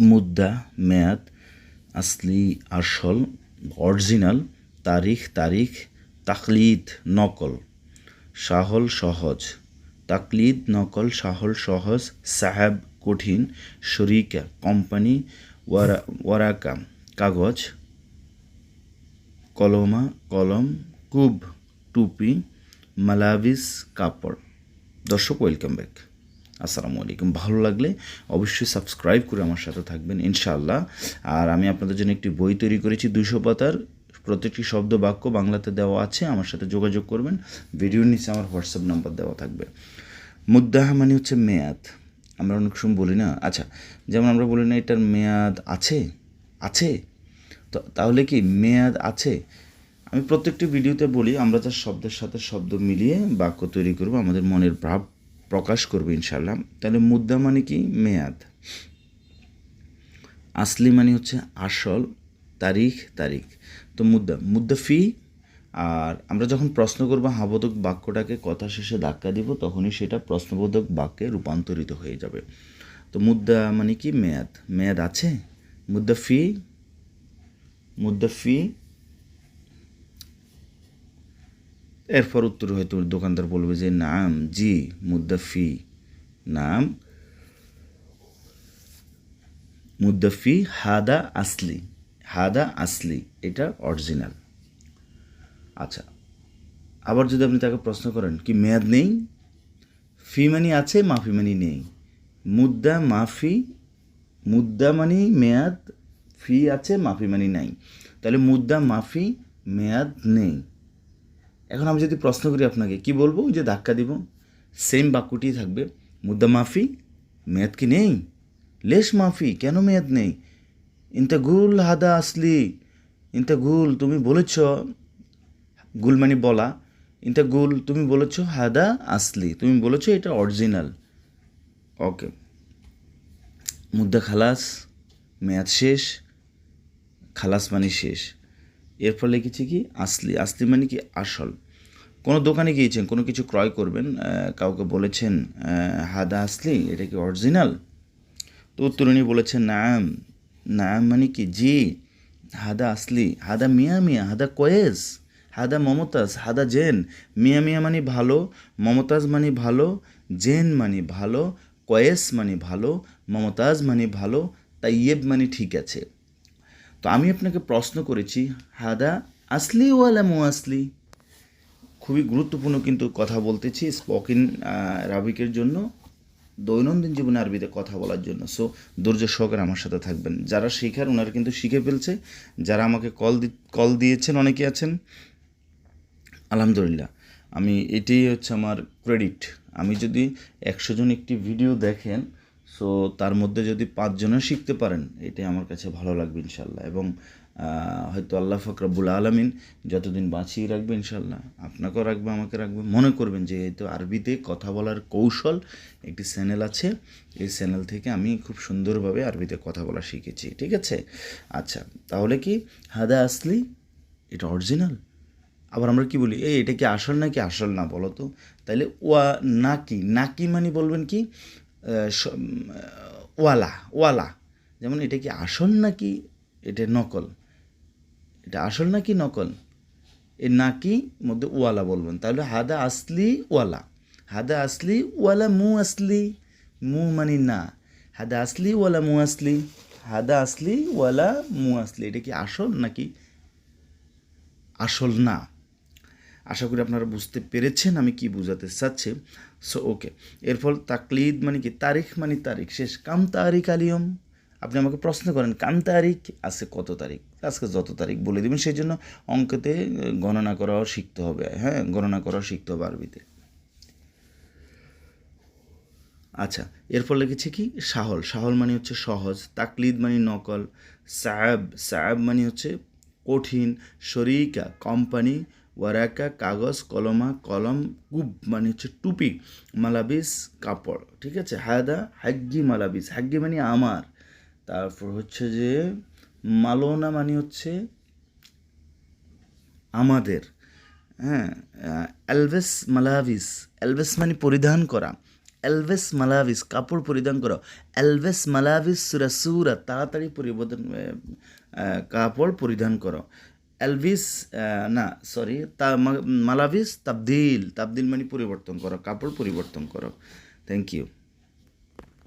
মুদ্রা, মেয়াদ, আসলি, আসল, অরিজিনাল, তারিখ তারিখ, তাকলিদ, নকল। সাহল, সহজ। তাকলিদ, নকল, সাহল, সহজ, সাহেব, কঠিন, শরিকা, কোম্পানি, ওয়ারা, ওয়ারাকা, কাগজ, কলমা, কলম, কুব, টুপি মালাভিস কাপড়। দর্শক ওয়েলকাম ব্যাক আসসালামু আলাইকুম। ভালো লাগলে অবশ্যই সাবস্ক্রাইব করে আমার সাথে থাকবেন, ইনশাআল্লাহ। আর আমি আপনাদের জন্য একটি বই তৈরি করেছি, দুশো পাতার। প্রত্যেকটি শব্দ বাক্য বাংলাতে দেওয়া আছে, আমার সাথে যোগাযোগ করবেন। ভিডিওর নিচে আমার হোয়াটসঅ্যাপ নাম্বার দেওয়া থাকবে। মুদ্দাহা মানে হচ্ছে মেয়াদ। আমরা অনেক সময় বলি না আচ্ছা যেমন আমরা বলি না এটার মেয়াদ আছে? আছে? তো তাহলে কি মেয়াদ আছে? আমি প্রত্যেকটি ভিডিওতে বলি, আমরা যার শব্দের সাথে শব্দ মিলিয়ে বাক্য তৈরি করব, আমাদের মনের ভাব প্রকাশ করব ইনশাল্লাহ তাহলে মুদ্রা মানে কি? মেয়াদ। আসলি মানে হচ্ছে আসল তারিখ তারিখ। তো মুদ্রা মুদ্রা ফি, আর আমরা যখন প্রশ্ন করব হাবোধক বাক্যটাকে কথা শেষে ধাক্কা দিব, তখনই সেটা প্রশ্নবোধক বাক্যে রূপান্তরিত হয়ে যাবে। তো মুদ্রা মানে কি? মেয়াদ। মেয়াদ আছে? মুদ্রা ফি মুদ্রা ফি এরপর উত্তর হয়তো দোকানদার বলবে যে, নাম, জি, মুদ্দাফি। নাম, মুদ্দাফি, হাদা আসলি। হাদা আসলি, এটা অরিজিনাল। আচ্ছা আবার যদি আপনি তাকে প্রশ্ন করেন, কি মেয়াদ নেই? ফি মানি আছে, মাফি মানি নেই। মুদ্রা মাফি। মুদ্রা মানি মেয়াদ, ফি আছে, মাফি মানি নাই। তাহলে মুদ্রা মাফি, মেয়াদ নেই। এখন আমি যদি প্রশ্ন করি আপনাকে, কি বলব? যে ধাক্কা দিব। সেম বাক্যটি থাকবে মুদ্রা মাফি, মেয়াদ কি নেই? লেশ মাফি, কেন মেয়াদ নেই? ইনতা গুল হাদা আসলি, ইনতা গুল তুমি বলেছ, গুল মানে বলা, ইনতা গুল তুমি বলেছ হাদা আসলি, তুমি বলেছ এটা অরিজিনাল। ওকে মুদ্রা খালাস, মেয়াদ শেষ, খালাস মানে শেষ। এরপর লিখেছি কি আসলি আসলি মানে কি? আসল। কোনো দোকানে গিয়েছেন, কোনো কিছু ক্রয় করবেন কাউকে বলেছেন হাদা আসলি, এটা কি অরিজিনাল তো উত্তরণী বলেছেন, নাম নাম মানে কি? জি, হাদা আসলি, হাদা মিয়া মিয়া, হাদা কয়েস হাদা মমতাজ, হাদা জেন, মিয়া মিয়া মানে ভালো, মমতাজ মানে ভালো, জেন মানে ভালো কয়েস মানে ভালো, মমতাজ মানে ভালো, তাইয়েব মানে ঠিক আছে। তো আমি আপনাকে প্রশ্ন করেছি, হাদা আসলি ওয়ালা আসলি? খুবই গুরুত্বপূর্ণ কিন্তু কথা বলতেছি স্পোকেন রাবিকের জন্য, দৈনন্দিন জীবনে আরবিতে কথা বলার জন্য। সো ধৈর্য সহকারে আমার সাথে থাকবেন। যারা শেখার ওনারা কিন্তু শিখে ফেলছে। যারা আমাকে কল কল দিয়েছেন, অনেকে আছেন। আলহামদুলিল্লাহ, আমি এটাই হচ্ছে আমার ক্রেডিট আমি যদি একশো জন একটি ভিডিও দেখেন সো তার মধ্যে যদি পাঁচজনে শিখতে পারেন, এটাই আমার কাছে ভালো লাগবে ইনশাল্লাহ। এবং হয়তো আল্লাহ ফকরাবুল আলমিন যতদিন বাঁচিয়ে রাখবে ইনশাল্লাহ, আপনাকেও রাখবে, আমাকে রাখবে। মনে করবেন যে এই তো আরবিতে কথা বলার কৌশল, একটি চ্যানেল আছে। এই চ্যানেল থেকে আমি খুব সুন্দরভাবে আরবিতে কথা বলা শিখেছি, ঠিক আছে? আচ্ছা তাহলে কি হাদা আসলি? এটা অরিজিনাল আবার আমরা কি বলি? এই এটা কি আসল নাকি আসল না বলো তো? তাহলে ওয়া নাকি নাকি মানে বলবেন কি? ওয়ালা ওয়ালা। যেমন এটা কি আসল নাকি? এটা নকল। এটা আসল নাকি নকল? এ নাকি মধ্যে ওয়ালা বলবেন। তাহলে হাদা আসলি ওয়ালা। হাদা আসলি ওয়ালা মু আসলি। মু মানে না। হাদা আসলি ওয়ালা মু আসলি। হাদা আসলি ওয়ালা মু আসলি। এটা কি আসল নাকি? আসল না। আশা করি আপনারা বুঝতে পেরেছেন আমি কি বুঝাতে চাচ্ছি। সো ওকে এর ফল তাকলিদ মানে কি? তারিখ মানে তারিখ। শেষ। কাম তারিখ আলিয়ম? আপনি আমাকে প্রশ্ন করেন, কাম তারিখ আছে কত তারিখ? আজকে যত তারিখ বলে দেবেন সেই জন্য অঙ্কতে গণনা করাও শিখতে হবে। হ্যাঁ গণনা করাও শিখতে হবে আরবিতে। আচ্ছা এরপর লিখেছি কি? সাহল। সাহল মানে হচ্ছে সহজ। তাকলিদ মানে নকল। সাহেব সাহেব মানে হচ্ছে কঠিন। শরিকা কোম্পানি ওয়ারাকা, কাগজ, কলমা, কলম কুব মানে হচ্ছে টুপি, মালাবিস, কাপড়, ঠিক আছে? হায়দা, হাগ্গি মালাবিস, হাগ্গি মানে আমার। তারপর হচ্ছে যে, মালোনা মানে হচ্ছে আমাদের হ্যাঁ? অ্যালভেস মালাভিস অ্যালভেস মানে পরিধান করা, এলভেস মালাভিস কাপড় পরিধান করা, এলভেস মালাভিস সুরা সুরা, তাড়াতাড়ি পরিবর্তন কাপড় পরিধান করো। এলভিস না সরি তা মালাভিস, তাবদিল তাবদিল মানে পরিবর্তন করো, কাপড় পরিবর্তন করো। Thank you